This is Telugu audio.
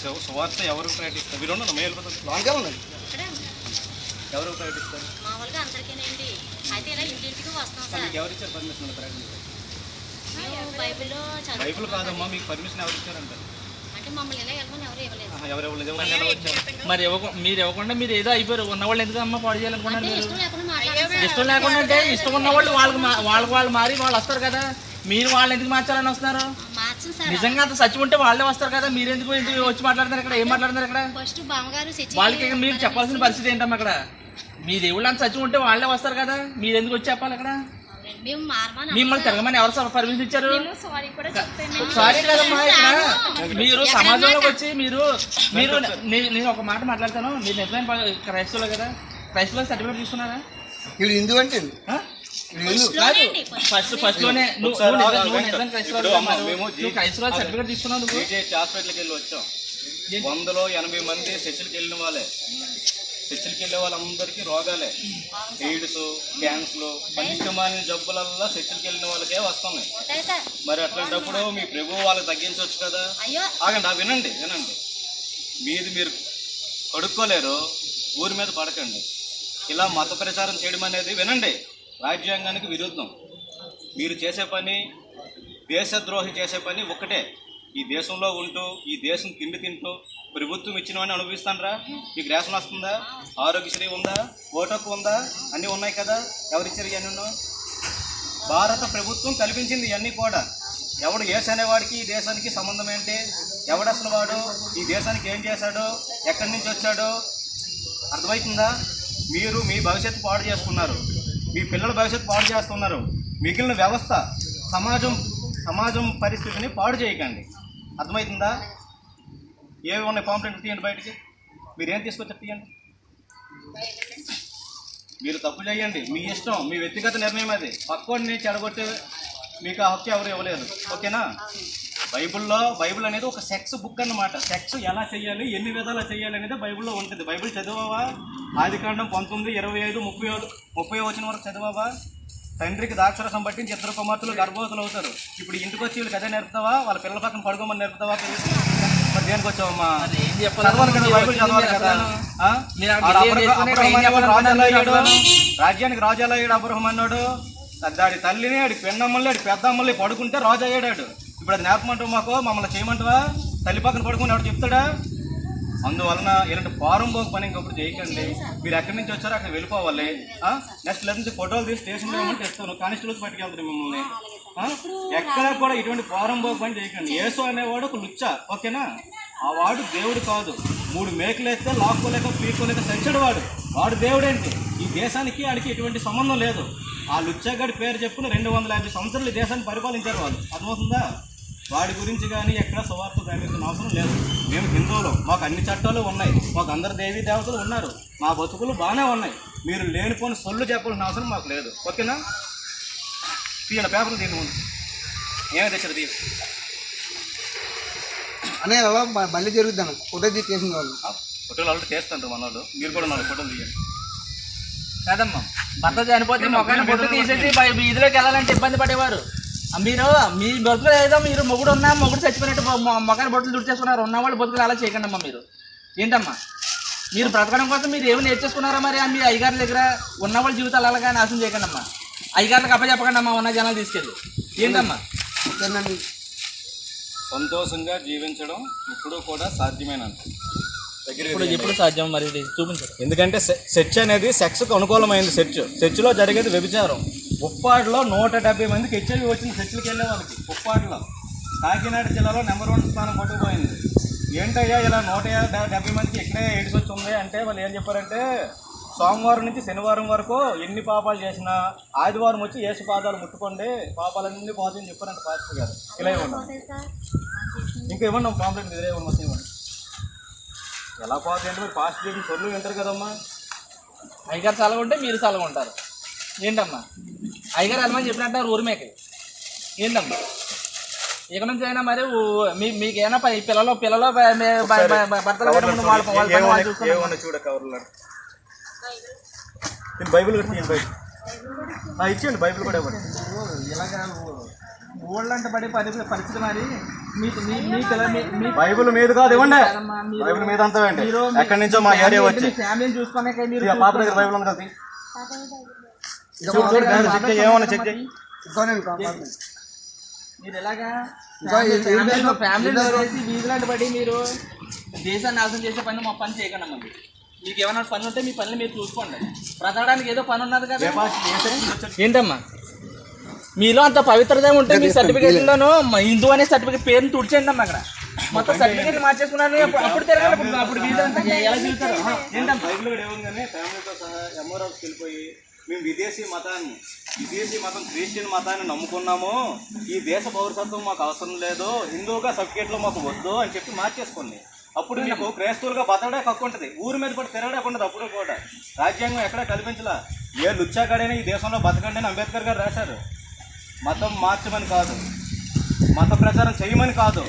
సు- సువార్త ఎవరు ప్రకటిస్తారు? మీరు ఉండను మేలు లాంగ్గా ఉంది. ఎవరు ప్రకటిస్తారు? మామూలుగా అందరికీనండి అయితే ఇలా ఇంటింటికి వస్తాం సార్. మీకు ఎవరు ఇచ్చారు పర్మిషన్ ప్రకటించారు బైబిల్లో బైబిల్ కాదమ్మా మీకు పర్మిషన్ ఎవరు ఇచ్చారంటారు? మరి మీరు ఇవ్వకుండా మీరు ఏదో అయిపోయారు. ఉన్నవాళ్ళు ఎందుకు అమ్మ పాడు చేయాలనుకున్నారు ఇష్టం లేకుండా అంటే ఇష్టం ఉన్న వాళ్ళు వాళ్ళకి వాళ్ళకి వాళ్ళు మారి వాళ్ళు వస్తారు కదా. మీరు వాళ్ళని ఎందుకు మార్చాలని వస్తున్నారు? నిజంగా అంత సత్యం ఉంటే వాళ్ళే వస్తారు కదా. మీరు ఎందుకు ఎందుకు వచ్చి మాట్లాడుతున్నారు ఇక్కడ? ఏం మాట్లాడుతున్నారు ఇక్కడ? ఫస్ట్ బామ్మగారు వాళ్ళకి మీరు చెప్పాల్సిన పరిస్థితి ఏంటమ్మా అక్కడ? మీ దేవుళ్ళు అంత సత్యం ఉంటే వాళ్ళే వస్తారు కదా. మీరు ఎందుకు వచ్చి చెప్పాలి అక్కడ? మిమ్మల్ని తిరగమని ఎవరు పర్మిషన్ ఇచ్చారు? సారీ కూడా చెప్పాను. సారీ కదమ్మా ఇక్కడ. మీరు సమాజంలోకి వచ్చి మీరు మీరు నేను ఒక మాట మాట్లాడతాను. మీరు నిజమైన క్రైస్తవులు కదా. క్రైస్తవులు సర్టిఫికేట్ తీసుకున్నారా? హిందూ అంటే ఫస్ట్ ఫస్ట్లోనే. నువ్వు క్రైస్తవులు సర్టిఫికేట్ తీసుకున్నావు నువ్వు. హాస్పిటల్కి వెళ్ళి వచ్చాం. వందలో ఎనభై మంది చర్చిలకు వెళ్ళిన వాళ్ళే. చర్చిలకు వెళ్ళే వాళ్ళందరికీ రోగాలే. ఎయిడ్స్ క్యాన్సర్ పంచమాలిన జబ్బులల్లా చర్చిలకు వెళ్ళిన వాళ్ళకే వస్తున్నాయి. మరి అట్లాంటప్పుడు మీ ప్రభు వాళ్ళకి తగ్గించవచ్చు కదా? అయ్యో. ఆగండి ఆ వినండి వినండి. మీది మీరు కడుక్కోలేరు ఊరి మీద పడకండి. ఇలా మత ప్రచారం చేయడం అనేది వినండి. రాజ్యాంగానికి విరుద్ధం. మీరు చేసే పని దేశద్రోహి చేసే పని ఒక్కటే. ఈ దేశంలో ఉంటూ ఈ దేశం తిండి తింటూ ప్రభుత్వం ఇచ్చినవని అనుభవిస్తానరా? మీకు రేషన్ వస్తుందా? ఆరోగ్యశ్రీ ఉందా? ఓటకు ఉందా? అన్నీ ఉన్నాయి కదా? ఎవరిచ్చారు ఇవన్నీ భారత ప్రభుత్వం కల్పించింది ఇవన్నీ కూడా. ఎవడు ఏసు అనేవాడికి ఈ దేశానికి సంబంధం ఏంటి? ఎవడసలు వాడు? ఈ దేశానికి ఏం చేశాడు? ఎక్కడి నుంచి వచ్చాడు? అర్థమవుతుందా? మీరు మీ భవిష్యత్తు పాడు చేసుకున్నారు. మీ పిల్లల భవిష్యత్తు పాడు చేస్తున్నారు. మిగిలిన వ్యవస్థ సమాజం సమాజం పరిస్థితిని పాడు చేయకండి. అర్థమవుతుందా? ఏవి ఉన్నాయి? పాంప్లెంట్ తీయండి బయటికి. మీరేం తీసుకొచ్చారు తీయండి. మీరు తప్పు చేయండి. మీ ఇష్టం మీ వ్యక్తిగత నిర్ణయం అది. పక్కోడిని చెడగొట్టే మీకు ఆ హక్కు ఎవరు ఇవ్వలేదు. ఓకేనా? బైబిల్లో బైబిల్ అనేది ఒక సెక్స్ బుక్ అన్నమాట. సెక్స్ ఎలా చేయాలి ఎన్ని విధాలా చేయాలి అనేది బైబిల్లో ఉంటుంది. బైబిల్ చదివావా? ఆది కాండం పంతొమ్మిది ఇరవై ఐదు ముప్పై ముప్పై వచ్చిన వరకు చదివావా? తండ్రికి దాక్షరసం పట్టించి ఇద్దరు కుమార్తెలు గర్భవతులు అవుతారు. ఇప్పుడు ఇంటికి వచ్చి వీళ్ళకి అదే నేర్పుతావా? వాళ్ళ పిల్లల పక్కన పడుకోమని నేర్పుతావా? మరి దేనికి వచ్చావమ్మా? చదవాలి కదా బైబిల్ చదవాలి? రాజ్యానికి రాజు ఎలా అయ్యాడు అబ్రహం అన్నాడు. దాడి తల్లిని ఆడి పెన్నమ్మల్ని ఆడి పెద్దమ్మల్ని పడుకుంటే రాజు అయ్యాడు ఇప్పుడు అది నేర్పమంటావు మాకు? మమ్మల్ని చేయమంటావా? తల్లి పక్కన పడుకుని ఎవడు చెప్తాడా? అందువలన ఇలాంటి ఫారం పోక పని ఇంకొకటి చేయకండి. మీరు ఎక్కడి నుంచి వచ్చారో అక్కడ వెళ్ళిపోవాలి. నెక్స్ట్ లేదు ఫోటోలు తీసి స్టేషన్లో ఏమంటే తెస్తాను కానిస్టేబుల్స్ పట్టుకెళ్తారు మిమ్మల్ని? ఎక్కడ కూడా ఇటువంటి ఫారం పోక పని చేయకండి. యేసు అనేవాడు ఒక లుచ్చ ఓకేనా? ఆ వాడు దేవుడు కాదు. మూడు మేకలు వేస్తే లాక్కోలేక పీక్కోలేక సచ్చాడు వాడు. వాడు దేవుడేంటి? ఈ దేశానికి ఆడికి ఎటువంటి సంబంధం లేదు. ఆ లుచ్చగాడి పేరు చెప్పుకుని రెండు వందల యాభై సంవత్సరాలు ఈ దేశాన్ని పరిపాలించారు వాళ్ళు. అర్థమవుతుందా? వాడి గురించి కానీ ఎక్కడ సువార్త ప్రకటించిన అవసరం లేదు. మేము హిందువులు మాకు అన్ని చట్టాలు ఉన్నాయి. మాకు అందరు దేవీ దేవతలు ఉన్నారు. మా బతుకులు బాగానే ఉన్నాయి. మీరు లేనిపోని సొల్లు చెప్పాల్సిన అవసరం మాకు లేదు. ఓకేనా? తీయండి పేపర్లు తీయండి ముందు. ఏమి తెచ్చారు తీయ అన్నయ్య అలా మళ్ళీ జరుగుతాను ఫోటో తీసి చేసిన వాళ్ళు ఫోటోలు ఆల్రెడీ తీస్తుంటారు మన వాళ్ళు మీరు కూడా నాలుగు ఫోటోలు తీయండి. కాదమ్మా భర్త చనిపోతే మొక్కని బొట్టు తీసేసి బయ- వీధిలోకి వెళ్ళాలంటే ఇబ్బంది పడేవారు. మీరు మీ బతుకులు ఏదో మీరు మొగుడు ఉన్నా మొగుడు చచ్చిపోయినట్టు మొ- మొక్కని బొట్టులు దుడిచేసుకున్నారు. ఉన్న వాళ్ళు బతుకులు అలా చేయకండి అమ్మా మీరు. ఏంటమ్మా? మీరు బ్రతకడం కోసం మీరు ఏమి నేర్చేసుకున్నారా మరి ఆ మీ అయ్యగారి దగ్గర? ఉన్న వాళ్ళ జీవితాలు అలాగా నాశనం చేయకండి అమ్మా అయ్యగారికి అప్పచెప్పకండి అమ్మా ఉన్న జనాలు తీసుకెళ్ళి. ఏంటమ్మా? సంతోషంగా జీవించడం ఇప్పుడు కూడా సాధ్యమేనంట. ఇప్పుడు ఎప్పుడు సాధ్యం మరి? చూపించరు ఎందుకంటే సెర్చ్ అనేది సెక్స్కు అనుకూలమైంది సెర్చ్. సెర్చ్లో జరిగేది వ్యభిచారం ఉప్పాడులో నూట డెబ్బై మందికి హెచ్ఐవి వచ్చింది చర్చలకు వెళ్ళే వాళ్ళకి ఉప్పాడులో కాకినాడ జిల్లాలో నెంబర్ వన్ స్థానం పట్టుకుపోయింది. ఏంటయ్యా ఇలా నూట డెబ్బై మందికి ఇక్కడే ఎయిడ్స్ వచ్చి ఉంది అంటే వాళ్ళు ఏం చెప్పారంటే సోమవారం నుంచి శనివారం వరకు ఎన్ని పాపాలు చేసినా ఆదివారం వచ్చి ఏసు పాదాలు ముట్టుకోండి పాపాలన్నీ పోతాయని చెప్పారంట పాస్టర్ గారు. ఇలా ఇవ్వండి. ఇంకా ఇవ్వండి పాంప్లెట్ ఇదే ఇవ్వండి మొత్తం ఇవ్వండి. ఎలా పోతాయి అంటే మీరు? పాస్టర్ చేసిన సొల్లు వింటారు కదమ్మా. అయ్యగారు చల్లగా ఉంటే మీరు చల్లగా ఉంటారు. ఏంటమ్మా? అయ్యగారు వెళ్ళమని చెప్పినట్టు ఊరి మేక ఏంటమ్మా ఇక నుంచి అయినా మరి మీ మీకు ఏమైనా పిల్లలు పిల్లలు భర్తలు చూడ. కవర్లో. బైబిల్ ఇచ్చేయండి బైబిల్ కూడా ఇవ్వండి. ఊళ్ళంట పడే పరి పరిస్థితి మరి. బైబిల్ మీద కాదు ఇవ్వండి. బైబిల్ మీద అంతా ఎక్కడి నుంచో మా ఏరియా వచ్చి. మీ ఫ్యామిలీని చూసుకునే పాప దగ్గర బైబిల్ ఉంది కదా ఏమన్నా చెక్ చేయి మీరు ఎలాగా? ఫ్యామిలీ వీధులాంటి పడి మీరు? దేశాన్ని నాశనం చేసే పని మా పని చేయకండి. మీకు ఏమైనా పని ఉంటే మీ పనులు మీరు చూసుకోండి. బ్రతకడానికి ఏదో పని ఉన్నది కదా? ఏంటమ్మా? మీలో అంత పవిత్రత ఉంటే మీ సర్టిఫికేట్లోను హిందూ అనే సర్టిఫికేట్ పేరుని తుడిచేయండి అమ్మా అక్కడ. మొత్తం సర్టిఫికేట్ మార్చేసుకున్నారు అప్పుడు- తిరగాలి. అప్పుడు ఎలా తిరుగుతారు ఆహా, ఏంటమ్మా? బైబిల్ కూడా ఏముందని ఫ్యామిలీతో సహా వెళ్ళిపోయి మేము విదేశీ మతాన్ని విదేశీ మతం క్రిస్టియన్ మతాన్ని నమ్ముకున్నాము. ఈ దేశ పౌరసత్వం మాకు అవసరం లేదు. హిందువుగా సర్టిఫికేట్లో మాకు వద్దు అని చెప్పి మార్చేసుకోండి అప్పుడు మీకు క్రైస్తవులుగా బతకడే హక్కు ఉంటుంది. ఊరి మీద కూడా తిరగడే ఉండదు అప్పుడు కూడా. రాజ్యాంగం ఎక్కడా కల్పించలా. ఏ లుచ్చాకాడైనా ఈ దేశంలో బతకండి అని అంబేద్కర్ గారు రాశారు. మతం మార్చమని కాదు. మత ప్రచారం చేయమని కాదు.